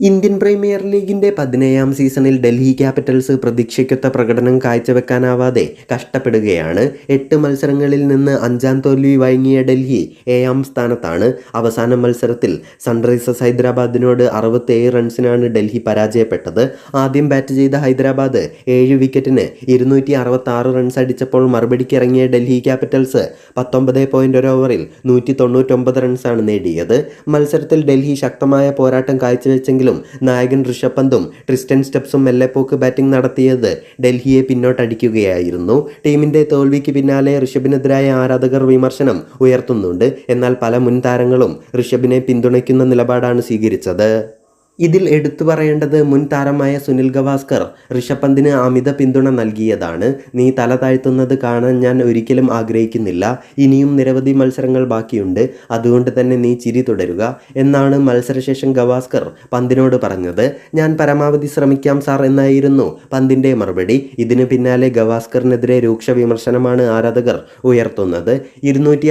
Indian premier ലീഗിന്റെ പതിനേഴാം സീസണിൽ ഡൽഹി ക്യാപിറ്റൽസ് പ്രതീക്ഷിക്കത്ത പ്രകടനം കാഴ്ചവെക്കാനാവാതെ കഷ്ടപ്പെടുകയാണ്. എട്ട് മത്സരങ്ങളിൽ നിന്ന് അഞ്ചാം തോൽവി വഴങ്ങിയ ഡൽഹി ഏഴാം സ്ഥാനത്താണ്. അവസാന മത്സരത്തിൽ സൺറൈസേഴ്സ് ഹൈദരാബാദിനോട് അറുപത്തേഴ് റൺസിനാണ് ഡൽഹി പരാജയപ്പെട്ടത്. ആദ്യം ബാറ്റ് ചെയ്ത ഹൈദരാബാദ് ഏഴ് വിക്കറ്റിന് ഇരുന്നൂറ്റി റൺസ് അടിച്ചപ്പോൾ മറുപടിക്ക് ഇറങ്ങിയ ഡൽഹി ക്യാപിറ്റൽസ് പത്തൊമ്പത് പോയിന്റ് ഒരു ഓവറിൽ നൂറ്റി തൊണ്ണൂറ്റൊമ്പത് റൺസാണ് നേടിയത്. മത്സരത്തിൽ ഡൽഹി ശക്തമായ പോരാട്ടം കാഴ്ചവെച്ചെങ്കിലും നായകൻ ഋഷഭ് പന്തും ട്രിസ്റ്റൻ സ്റ്റെപ്സും മെല്ലെപ്പോക്ക് ബാറ്റിംഗ് നടത്തിയത് ഡൽഹിയെ പിന്നോട്ടടിക്കുകയായിരുന്നു. ടീമിന്റെ തോൽവിക്ക് പിന്നാലെ ഋഷഭിനെതിരായ ആരാധകർ വിമർശനം ഉയർത്തുന്നുണ്ട്. എന്നാൽ പല മുൻ താരങ്ങളും ഋഷഭിനെ പിന്തുണയ്ക്കുന്ന നിലപാടാണ് സ്വീകരിച്ചത്. ഇതിൽ എടുത്തു പറയേണ്ടത് മുൻ താരമായ സുനിൽ ഗവാസ്കർ. ഋഷഭ് പന്തിന് അമിത പിന്തുണ നൽകിയതാണ്. നീ തല താഴ്ത്തുന്നത് കാണാൻ ഞാൻ ഒരിക്കലും ആഗ്രഹിക്കുന്നില്ല. ഇനിയും നിരവധി മത്സരങ്ങൾ ബാക്കിയുണ്ട്. അതുകൊണ്ട് തന്നെ നീ ചിരി തുടരുക. എന്നാണ് മത്സരശേഷം ഗവാസ്കർ പന്തിനോട് പറഞ്ഞത്. ഞാൻ പരമാവധി ശ്രമിക്കാം സാർ എന്നായിരുന്നു പന്തിന്റെ മറുപടി. ഇതിന് പിന്നാലെ ഗവാസ്കറിനെതിരെ രൂക്ഷ വിമർശനമാണ് ആരാധകർ ഉയർത്തുന്നത്. ഇരുന്നൂറ്റി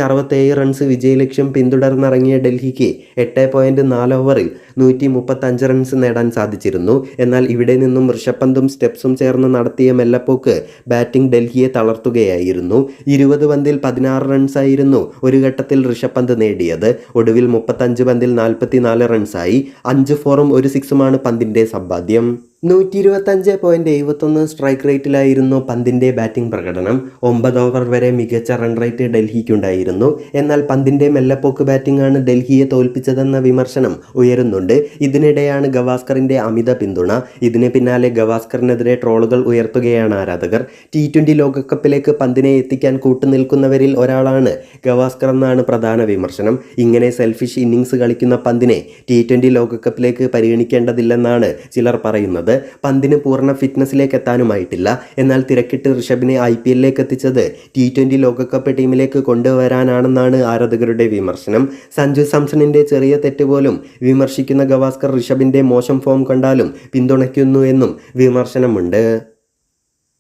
റൺസ് വിജയലക്ഷ്യം പിന്തുടർന്നിറങ്ങിയ ഡൽഹിക്ക് എട്ട് പോയിന്റ് നാല് ഓവറിൽ നൂറ്റി മുപ്പത്തഞ്ച് റൺസ് നേടാൻ സാധിച്ചിരുന്നു. എന്നാൽ ഇവിടെ നിന്നും ഋഷഭ് പന്തും സ്റ്റെപ്സും ചേർന്ന് നടത്തിയ മെല്ലപ്പോക്ക് ബാറ്റിംഗ് ഡൽഹിയെ തളർത്തുകയായിരുന്നു. ഇരുപത് പന്തിൽ പതിനാറ് റൺസായിരുന്നു ഒരു ഘട്ടത്തിൽ ഋഷഭ് പന്ത് നേടിയത്. ഒടുവിൽ മുപ്പത്തഞ്ച് പന്തിൽ നാൽപ്പത്തിനാല് റൺസായി. അഞ്ച് ഫോറും ഒരു സിക്സുമാണ് പന്തിന്റെ സമ്പാദ്യം. നൂറ്റി ഇരുപത്തഞ്ച് പോയിന്റ് എഴുപത്തൊന്ന് സ്ട്രൈക്ക് റേറ്റിലായിരുന്നു പന്തിന്റെ ബാറ്റിംഗ് പ്രകടനം. ഒമ്പത് ഓവർ വരെ മികച്ച റൺ റേറ്റ് ഡൽഹിക്കുണ്ടായിരുന്നു. എന്നാൽ പന്തിന്റെ മെല്ലപ്പോക്ക് ബാറ്റിംഗാണ് ഡൽഹിയെ തോൽപ്പിച്ചതെന്ന വിമർശനം ഉയരുന്നുണ്ട്. ഇതിനിടെയാണ് ഗവാസ്കറിന്റെ അമിത പിന്തുണ. ഇതിന് പിന്നാലെ ഗവാസ്കറിനെതിരെ ട്രോളുകൾ ഉയർത്തുകയാണ് ആരാധകർ. ടി ട്വന്റി ലോകകപ്പിലേക്ക് പന്തിനെ എത്തിക്കാൻ കൂട്ടുനിൽക്കുന്നവരിൽ ഒരാളാണ് ഗവാസ്കർ എന്നാണ് പ്രധാന വിമർശനം. ഇങ്ങനെ സെൽഫിഷ് ഇന്നിങ്സ് കളിക്കുന്ന പന്തിനെ ടി ട്വന്റി ലോകകപ്പിലേക്ക് പരിഗണിക്കേണ്ടതില്ലെന്നാണ് ചിലർ പറയുന്നത് പന്തിന് പൂർണ ഫിറ്റ്നസ്സിലേക്ക് എത്താനുമായിട്ടില്ല. എന്നാൽ തിരക്കിട്ട് ഋഷഭിനെ ഐ പി എല്ലിലേക്ക് എത്തിച്ചത് ടി ട്വന്റി ലോകകപ്പ് ടീമിലേക്ക് കൊണ്ടുവരാനാണെന്നാണ് ആരാധകരുടെ വിമർശനം. സഞ്ജു സാംസണിന്റെ ചെറിയ തെറ്റ് പോലും വിമർശിക്കുന്ന ഗവാസ്കർ ഋഷഭിന്റെ മോശം ഫോം കണ്ടാലും പിന്തുണയ്ക്കുന്നു എന്നും വിമർശനമുണ്ട്.